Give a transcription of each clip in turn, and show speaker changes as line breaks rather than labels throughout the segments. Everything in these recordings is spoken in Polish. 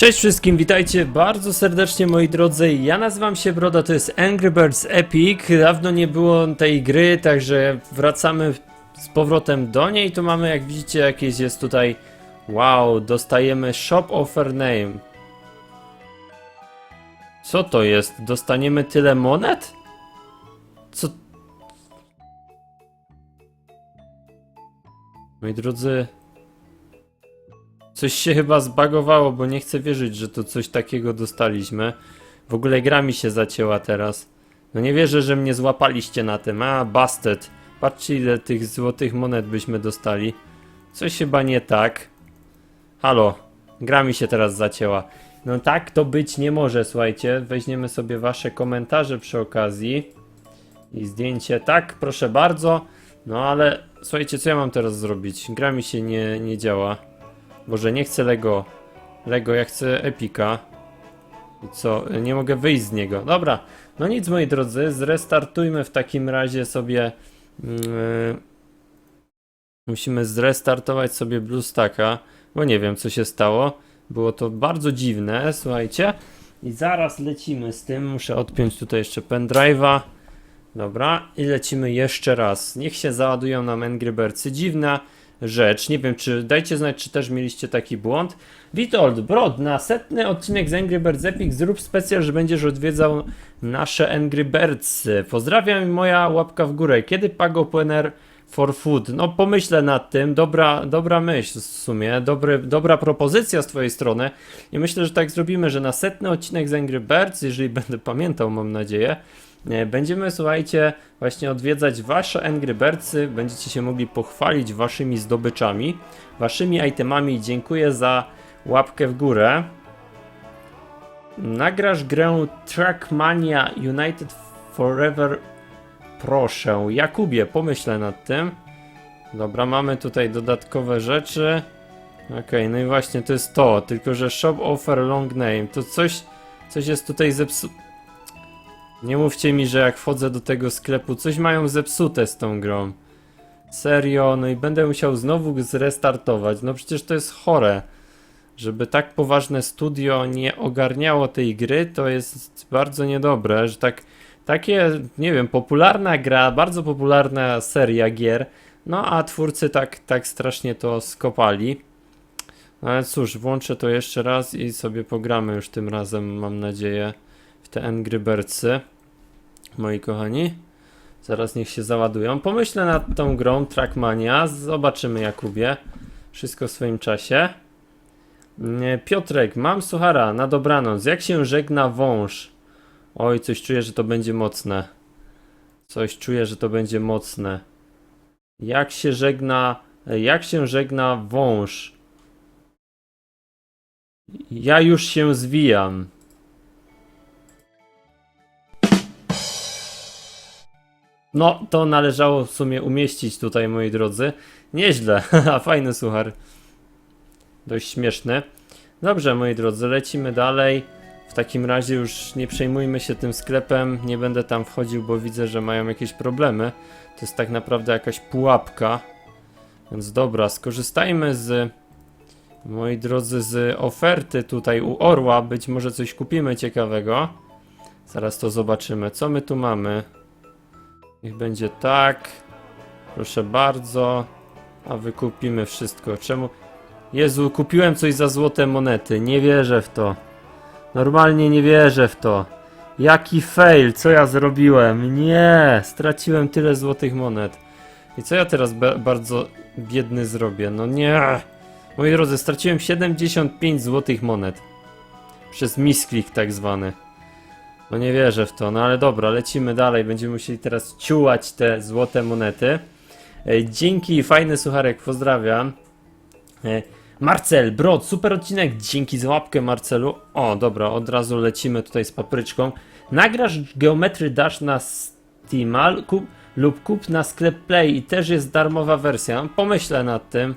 Cześć wszystkim, witajcie bardzo serdecznie moi drodzy. Ja nazywam się Broda, to jest Angry Birds Epic. Dawno nie było tej gry, także wracamy z powrotem do niej. Tu mamy, jak widzicie, jakieś jest tutaj. Wow, dostajemy Shop Offer Name. Co to jest? Dostaniemy tyle monet? Co? Moi drodzy, Coś się chyba zbagowało, bo nie chcę wierzyć, że to coś takiego dostaliśmy. W ogóle gra mi się zacięła teraz. No nie wierzę, że mnie złapaliście na tym. A, busted. Patrzcie ile tych złotych monet byśmy dostali. Coś chyba nie tak. Halo, gra mi się teraz zacięła. No tak to być nie może, słuchajcie. Weźmiemy sobie wasze komentarze przy okazji. I zdjęcie. Tak, proszę bardzo. No ale słuchajcie, co ja mam teraz zrobić? Gra mi się nie, nie działa. Boże, nie chcę Lego. Lego, ja chcę Epika. I co? Nie mogę wyjść z niego. Dobra, no nic moi drodzy, zrestartujmy w takim razie sobie. Yy, musimy zrestartować sobie BlueStacka, bo nie wiem co się stało. Było to bardzo dziwne, słuchajcie. I zaraz lecimy z tym. Muszę odpiąć tutaj jeszcze pendrive'a. Dobra, i lecimy jeszcze raz. Niech się załadują nam Angry Birdsy. Dziwna rzecz. Nie wiem, czy dajcie znać, czy też mieliście taki błąd. Witold, Brod, na setny odcinek z Angry Birds Epic zrób specjal, że będziesz odwiedzał nasze Angry Birds. Pozdrawiam i moja łapka w górę. Kiedy Pago Plenner for Food? No pomyślę nad tym, dobra, dobra myśl w sumie, dobry, dobra propozycja z twojej strony i myślę, że tak zrobimy, że na setny odcinek z Angry Birds, jeżeli będę pamiętał, mam nadzieję, Będziemy, słuchajcie, właśnie odwiedzać wasze Angry Birdsy, będziecie się mogli pochwalić waszymi zdobyczami, waszymi itemami. Dziękuję za łapkę w górę. Nagrasz grę Trackmania United Forever. Proszę, Jakubie, pomyślę nad tym. Dobra, mamy tutaj dodatkowe rzeczy. Okej, no i właśnie to jest to, tylko że Shop Offer Long Name, to coś, coś jest tutaj zepsute. Nie mówcie mi, że jak wchodzę do tego sklepu, coś mają zepsute z tą grą. Serio, no i będę musiał znowu zrestartować. No przecież to jest chore. Żeby tak poważne studio nie ogarniało tej gry, to jest bardzo niedobre, że tak takie, nie wiem, popularna gra, bardzo popularna seria gier, no a twórcy tak, tak strasznie to skopali. No ale cóż, włączę to jeszcze raz i sobie pogramy już tym razem, mam nadzieję w te Angry Birdsy, moi kochani. Zaraz niech się załadują. Pomyślę nad tą grą Trackmania. Zobaczymy Jakubie. Wszystko w swoim czasie. Nie, Piotrek, mam suchara, na dobranoc. Jak się żegna wąż? Oj, coś czuję, że to będzie mocne. Coś czuję, że to będzie mocne. Jak się żegna... Jak się żegna wąż? Ja już się zwijam. No, to należało w sumie umieścić tutaj, moi drodzy. Nieźle, fajny suchar. Dość śmieszny. Dobrze, moi drodzy, lecimy dalej. W takim razie już nie przejmujmy się tym sklepem, nie będę tam wchodził, bo widzę, że mają jakieś problemy. To jest tak naprawdę jakaś pułapka. Więc dobra, skorzystajmy z, moi drodzy, z oferty tutaj u Orła. Być może coś kupimy ciekawego. Zaraz to zobaczymy. Co my tu mamy? Niech będzie tak. Proszę bardzo. A wykupimy wszystko. Czemu? Jezu, kupiłem coś za złote monety. Nie wierzę w to. Normalnie nie wierzę w to. Jaki fail, co ja zrobiłem? Nie, straciłem tyle złotych monet. I co ja teraz bardzo biedny zrobię? No nie. Moi drodzy, straciłem 75 złotych monet. Przez misklik tak zwany. No nie wierzę w to, no ale dobra, lecimy dalej. Będziemy musieli teraz ciułać te złote monety. E, Dzięki, fajny sucharek, pozdrawiam. E, Marcel, Brod, super odcinek, dzięki za łapkę Marcelu. O, dobra, od razu lecimy tutaj z papryczką. Nagrasz Geometry Dash na Steama kup, lub kup na sklep Play i też jest darmowa wersja. Pomyślę nad tym.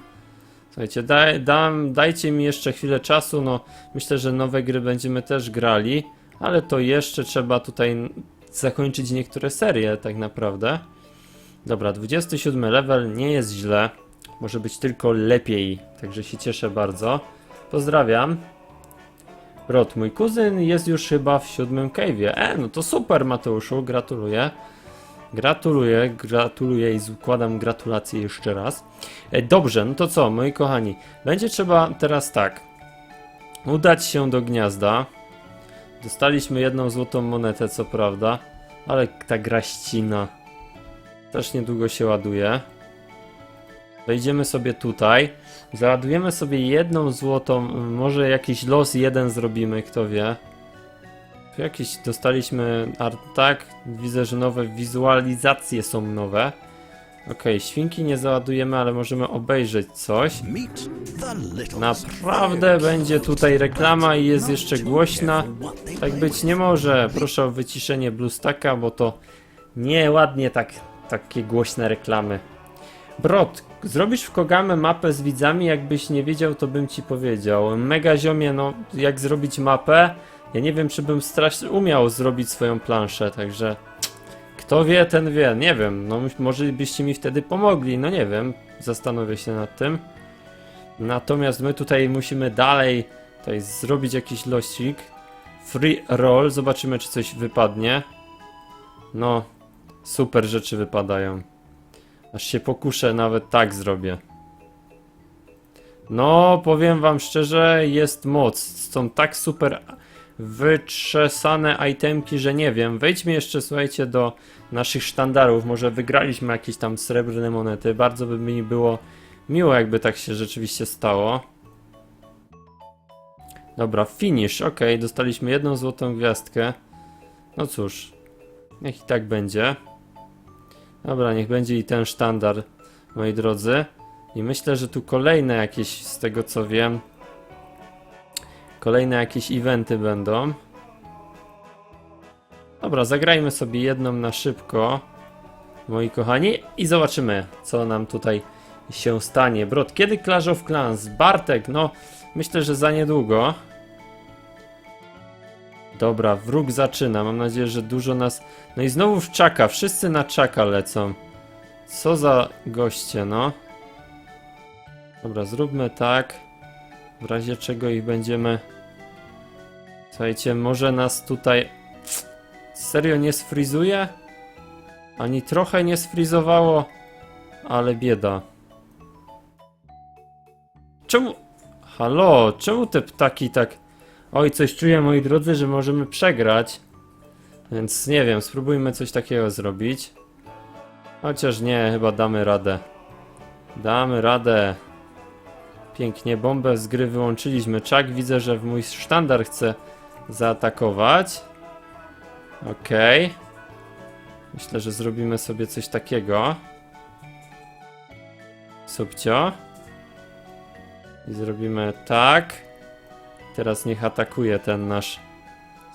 Słuchajcie, daj, dam, dajcie mi jeszcze chwilę czasu, no myślę, że nowe gry będziemy też grali, ale to jeszcze trzeba tutaj zakończyć niektóre serie tak naprawdę. Dobra, 27 level, nie jest źle. Może być tylko lepiej, także się cieszę bardzo. Pozdrawiam. Rod, mój kuzyn jest już chyba w siódmym cave'ie. E, no to super Mateuszu, gratuluję. Gratuluję, gratuluję i składam gratulacje jeszcze raz. E, dobrze, no to co, moi kochani, będzie trzeba teraz tak. Udać się do gniazda. Dostaliśmy jedną złotą monetę, co prawda, ale ta graścina też niedługo się ładuje. Wejdziemy sobie tutaj. Załadujemy sobie jedną złotą, może jakiś los jeden zrobimy, kto wie. Tu jakieś dostaliśmy art, tak? Widzę, że nowe wizualizacje są nowe. Okej, świnki nie załadujemy, ale możemy obejrzeć coś. Naprawdę będzie tutaj reklama i jest jeszcze głośna. Tak być nie może. Proszę o wyciszenie BlueStacka, bo to nieładnie tak, takie głośne reklamy. Brod, zrobisz w Kogame mapę z widzami, jakbyś nie wiedział, to bym ci powiedział. Mega ziomie, no jak zrobić mapę? Ja nie wiem, czy bym strasz umiał zrobić swoją planszę, także kto wie, ten wie. Nie wiem, no może byście mi wtedy pomogli, no nie wiem. Zastanowię się nad tym. Natomiast my tutaj musimy dalej tutaj zrobić jakiś losik. Free roll, zobaczymy czy coś wypadnie. No, super rzeczy wypadają. Aż się pokuszę, nawet tak zrobię. No, powiem wam szczerze, jest moc. Są tak super wyczesane itemki, że nie wiem. Wejdźmy jeszcze, słuchajcie, do naszych sztandarów. Może wygraliśmy jakieś tam srebrne monety. Bardzo by mi było miło, jakby tak się rzeczywiście stało. Dobra, finish. Ok, dostaliśmy jedną złotą gwiazdkę. No cóż, niech i tak będzie. Dobra, niech będzie i ten sztandar, moi drodzy. I myślę, że tu kolejne jakieś, z tego co wiem, kolejne jakieś eventy będą. Dobra, zagrajmy sobie jedną na szybko, moi kochani, i zobaczymy, co nam tutaj się stanie. Brod, kiedy Clash of Clans? Bartek, no, myślę, że za niedługo. Dobra, wróg zaczyna. Mam nadzieję, że dużo nas. No i znowu w czaka. Wszyscy na czaka lecą. Co za goście, no. Dobra, zróbmy tak. W razie czego ich będziemy. Słuchajcie, może nas tutaj. Serio nie sfrizuje? Ani trochę nie sfrizowało, ale bieda. Czemu. Halo, czemu te ptaki tak. Oj, coś czuję, moi drodzy, że możemy przegrać. Więc nie wiem, spróbujmy coś takiego zrobić. Chociaż nie, chyba damy radę. Damy radę. Pięknie, bombę z gry wyłączyliśmy. Czak, widzę, że w mój sztandar chce zaatakować. Okej. Myślę, że zrobimy sobie coś takiego. Subcio. I zrobimy tak. Teraz niech atakuje ten nasz.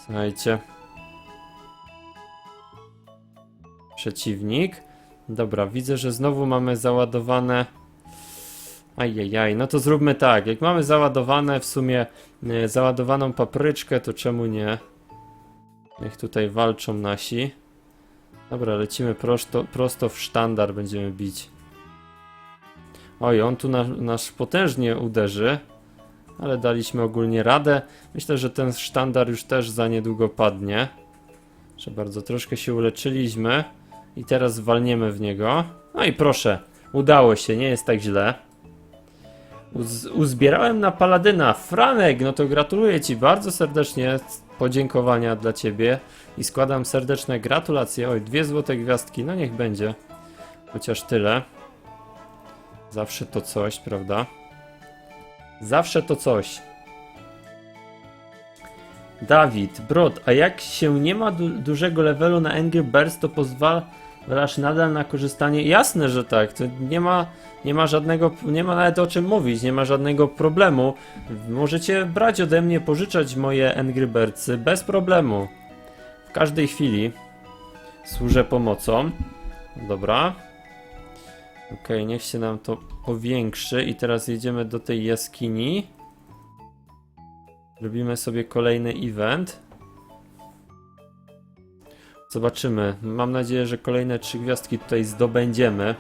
Słuchajcie. Przeciwnik. Dobra, widzę, że znowu mamy załadowane. Ajajaj, no to zróbmy tak. Jak mamy załadowane w sumie e, załadowaną papryczkę, to czemu nie? Niech tutaj walczą nasi. Dobra, lecimy prosto, prosto w sztandar będziemy bić. Oj, on tu na, nasz potężnie uderzy. Ale daliśmy ogólnie radę. Myślę, że ten sztandar już też za niedługo padnie. Że bardzo troszkę się uleczyliśmy. I teraz walniemy w niego. No i proszę, udało się, nie jest tak źle. Uz uzbierałem na paladyna. Franek, no to gratuluję Ci bardzo serdecznie. Podziękowania dla Ciebie. I składam serdeczne gratulacje. Oj, dwie złote gwiazdki, no niech będzie. Chociaż tyle. Zawsze to coś, prawda? Zawsze to coś. Dawid, Brod, a jak się nie ma du dużego levelu na Angry Birds, to pozwalasz nadal na korzystanie? Jasne, że tak. To nie ma, nie ma żadnego, nie ma nawet o czym mówić, nie ma żadnego problemu. Możecie brać ode mnie, pożyczać moje Angry Birdsy bez problemu. W każdej chwili służę pomocą. Dobra. Okej, niech się nam to powiększy i teraz jedziemy do tej jaskini. Robimy sobie kolejny event. Zobaczymy. Mam nadzieję, że kolejne trzy gwiazdki tutaj zdobędziemy.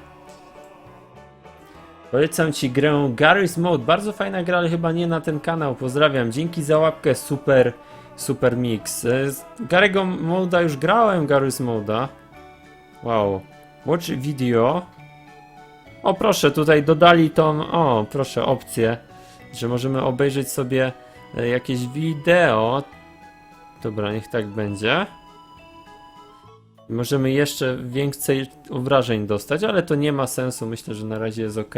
Polecam ci grę Garry's Mode. Bardzo fajna gra, ale chyba nie na ten kanał. Pozdrawiam. Dzięki za łapkę. Super, super mix. E, z Gary'ego Moda już grałem, Garry's Moda. Wow. Watch video. O proszę, tutaj dodali tą, o proszę, opcję, że możemy obejrzeć sobie e, jakieś wideo. Dobra, niech tak będzie. Możemy jeszcze więcej obrażeń dostać, ale to nie ma sensu. Myślę, że na razie jest ok.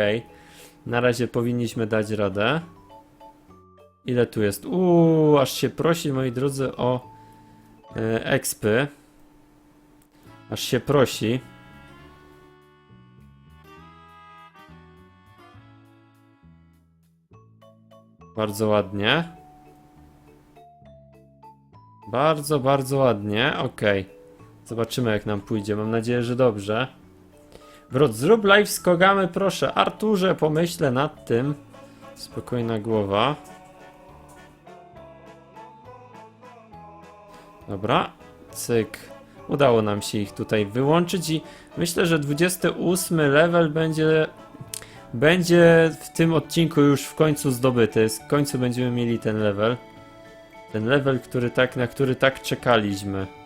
Na razie powinniśmy dać radę. Ile tu jest? Uuu, aż się prosi, moi drodzy, o e, expy. Aż się prosi. Bardzo ładnie. Bardzo, bardzo ładnie. Okej. Zobaczymy jak nam pójdzie. Mam nadzieję, że dobrze. Wrot, zrób live z Kogamy, proszę. Arturze, pomyślę nad tym. Spokojna głowa. Dobra. Cyk. Udało nam się ich tutaj wyłączyć i myślę, że 28 level będzie będzie w tym odcinku już w końcu zdobyty. W końcu będziemy mieli ten level. Ten level, który tak, na który tak czekaliśmy.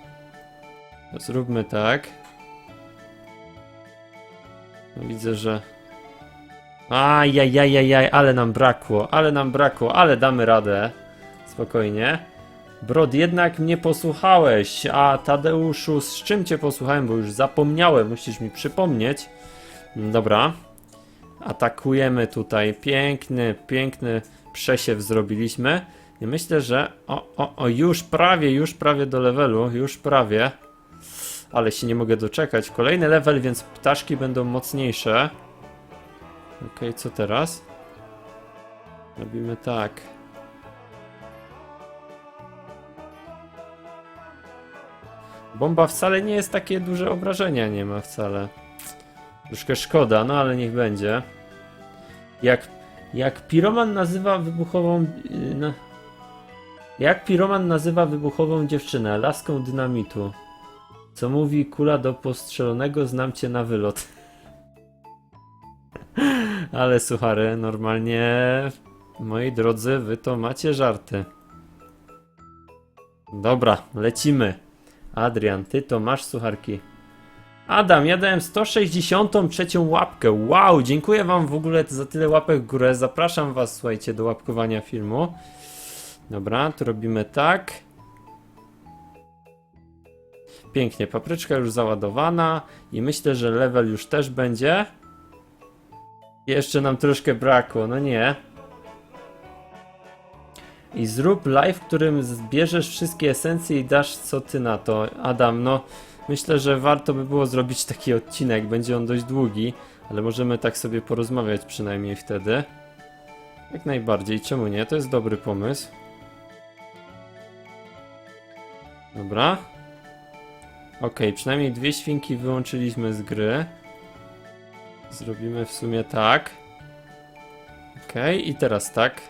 Zróbmy tak. No widzę, że. Ajajajajaj, ale nam brakło, ale nam brakło, ale damy radę. Spokojnie. Brod, jednak mnie posłuchałeś. A Tadeuszu, z czym cię posłuchałem, bo już zapomniałem, musisz mi przypomnieć. Dobra. Atakujemy tutaj. Piękny, piękny przesiew zrobiliśmy. I myślę, że. O, o, o, już prawie, już prawie do levelu, już prawie. Ale się nie mogę doczekać. Kolejny level, więc ptaszki będą mocniejsze. Okej, co teraz? Robimy tak. Bomba wcale nie jest takie duże obrażenia, nie ma wcale. Troszkę szkoda, no ale niech będzie. Jak, jak piroman nazywa wybuchową. yy, No, jak piroman nazywa wybuchową dziewczynę? Laską dynamitu. Co mówi kula do postrzelonego, znam cię na wylot. Ale suchary, normalnie. Moi drodzy, wy to macie żarty. Dobra, lecimy. Adrian, ty to masz sucharki. Adam, ja dałem 163 łapkę. Wow, dziękuję wam w ogóle za tyle łapek w górę. Zapraszam was, słuchajcie, do łapkowania filmu. Dobra, tu robimy tak. Pięknie, papryczka już załadowana i myślę, że level już też będzie. Jeszcze nam troszkę brakło, no nie. I zrób live, w którym zbierzesz wszystkie esencje i dasz co ty na to. Adam, no myślę, że warto by było zrobić taki odcinek. Będzie on dość długi, ale możemy tak sobie porozmawiać przynajmniej wtedy. Jak najbardziej, czemu nie? To jest dobry pomysł. Dobra. Ok, przynajmniej dwie świnki wyłączyliśmy z gry. Zrobimy w sumie tak. Ok, i teraz tak.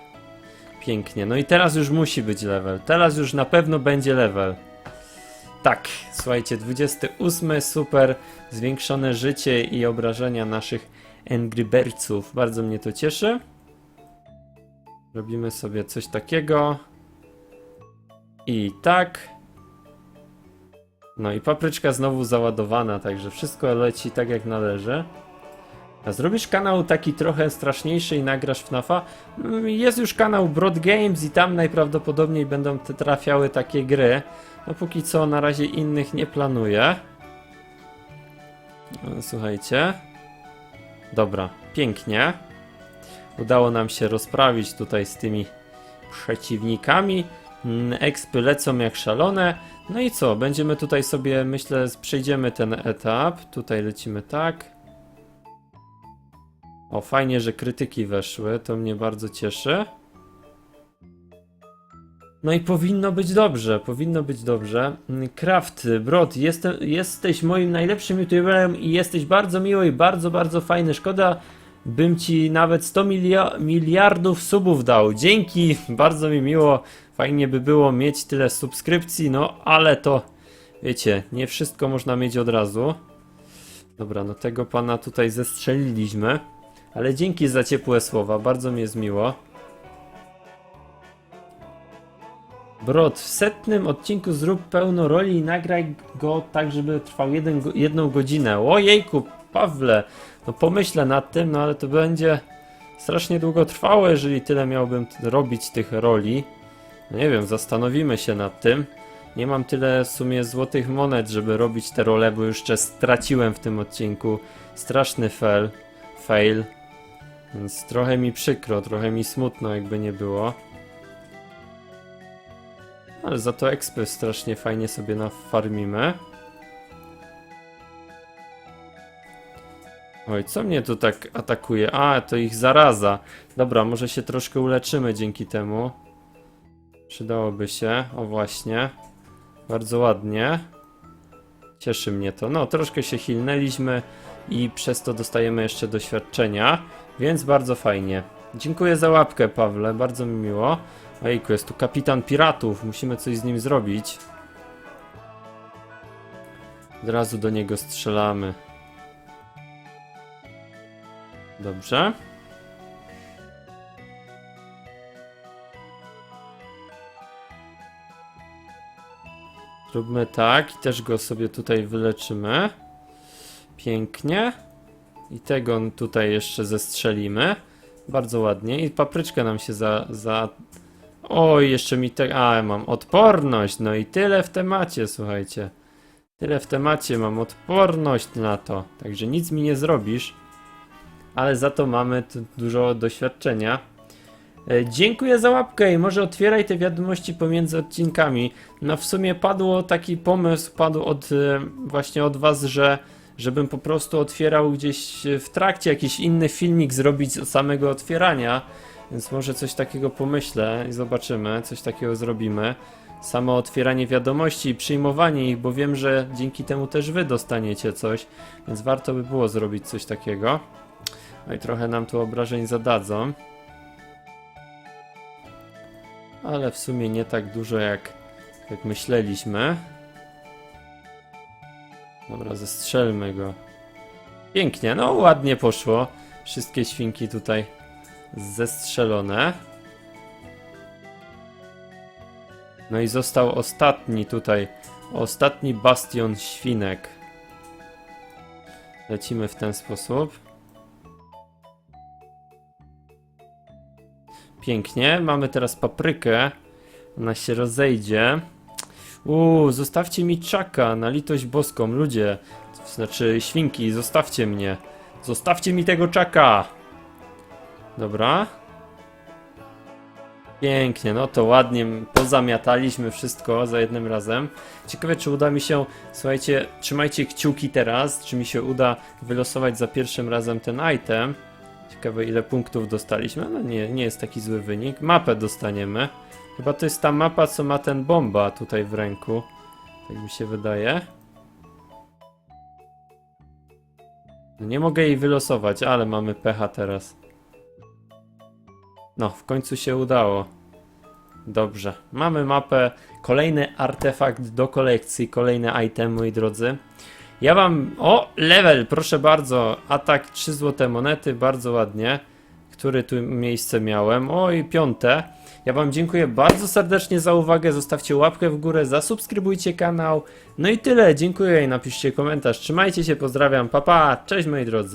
Pięknie. No i teraz już musi być level. Teraz już na pewno będzie level. Tak, słuchajcie, 28 super. Zwiększone życie i obrażenia naszych Angryberców. Bardzo mnie to cieszy. Robimy sobie coś takiego. I tak. No i papryczka znowu załadowana, także wszystko leci tak jak należy. A zrobisz kanał taki trochę straszniejszy i nagrasz FNAFa? Mm, Jest już kanał Broad Games i tam najprawdopodobniej będą te trafiały takie gry. No póki co na razie innych nie planuję. No, Słuchajcie. Dobra, pięknie. Udało nam się rozprawić tutaj z tymi przeciwnikami. Mm, Expy lecą jak szalone. No i co? Będziemy tutaj sobie, myślę, przejdziemy ten etap. Tutaj lecimy tak. O, fajnie, że krytyki weszły, to mnie bardzo cieszy. No i powinno być dobrze, powinno być dobrze. Kraft, Brod, jestem, jesteś moim najlepszym youtuberem i jesteś bardzo miły i bardzo, bardzo fajny. Szkoda, bym ci nawet 100 milia- miliardów subów dał. Dzięki, bardzo mi miło. Fajnie by było mieć tyle subskrypcji, no ale to, wiecie, nie wszystko można mieć od razu. Dobra, no tego pana tutaj zestrzeliliśmy. Ale dzięki za ciepłe słowa, bardzo mi jest miło. Brod, w setnym odcinku zrób pełno roli i nagraj go tak, żeby trwał jeden, jedną godzinę. Ojejku, Pawle, no pomyślę nad tym, no ale to będzie strasznie długo trwało, jeżeli tyle miałbym robić tych roli. No nie wiem, zastanowimy się nad tym. Nie mam tyle w sumie złotych monet, żeby robić te role, bo już jeszcze straciłem w tym odcinku. Straszny fail. fail. Więc trochę mi przykro, trochę mi smutno, jakby nie było. Ale za to expy strasznie fajnie sobie nafarmimy. Oj, co mnie tu tak atakuje? A, to ich zaraza. Dobra, może się troszkę uleczymy dzięki temu. Przydałoby się, o właśnie. Bardzo ładnie. Cieszy mnie to. No, troszkę się hilnęliśmy i przez to dostajemy jeszcze doświadczenia, więc bardzo fajnie. Dziękuję za łapkę, Pawle, bardzo mi miło. Ojejku, jest tu kapitan piratów, musimy coś z nim zrobić. Od razu do niego strzelamy. Dobrze. Zróbmy tak i też go sobie tutaj wyleczymy. Pięknie. I tego tutaj jeszcze zestrzelimy. Bardzo ładnie. I papryczka nam się za. za... Oj, jeszcze mi te. A, mam odporność. No i tyle w temacie, słuchajcie. Tyle w temacie, mam odporność na to. Także nic mi nie zrobisz. Ale za to mamy dużo doświadczenia. E, Dziękuję za łapkę i może otwieraj te wiadomości pomiędzy odcinkami. No w sumie padło taki pomysł, padł od e, właśnie od was, że żebym po prostu otwierał gdzieś w trakcie jakiś inny filmik zrobić z samego otwierania. Więc może coś takiego pomyślę i zobaczymy, coś takiego zrobimy. Samo otwieranie wiadomości i przyjmowanie ich, bo wiem, że dzięki temu też wy dostaniecie coś, więc warto by było zrobić coś takiego. No i trochę nam tu obrażeń zadadzą. Ale w sumie nie tak dużo jak, jak myśleliśmy. Dobra, zestrzelmy go. Pięknie, no ładnie poszło. Wszystkie świnki tutaj zestrzelone. No i został ostatni tutaj. Ostatni bastion świnek. Lecimy w ten sposób. Pięknie. Mamy teraz paprykę. Ona się rozejdzie. Uuu, zostawcie mi czaka na litość boską, ludzie. Znaczy, świnki, zostawcie mnie. Zostawcie mi tego czaka. Dobra. Pięknie, no to ładnie pozamiataliśmy wszystko za jednym razem. Ciekawe, czy uda mi się, słuchajcie, trzymajcie kciuki teraz, czy mi się uda wylosować za pierwszym razem ten item. Ciekawe, ile punktów dostaliśmy. No nie, nie jest taki zły wynik. Mapę dostaniemy. Chyba to jest ta mapa, co ma ten bomba tutaj w ręku. Tak mi się wydaje. No nie mogę jej wylosować, ale mamy pecha teraz. No, w końcu się udało. Dobrze. Mamy mapę. Kolejny artefakt do kolekcji, kolejny item, moi drodzy. Ja wam. O, level, proszę bardzo. Atak 3 złote monety, bardzo ładnie. Który tu miejsce miałem? Oj, piąte. Ja wam dziękuję bardzo serdecznie za uwagę. Zostawcie łapkę w górę, zasubskrybujcie kanał. No i tyle. Dziękuję i napiszcie komentarz. Trzymajcie się, pozdrawiam. Pa pa. Cześć moi drodzy.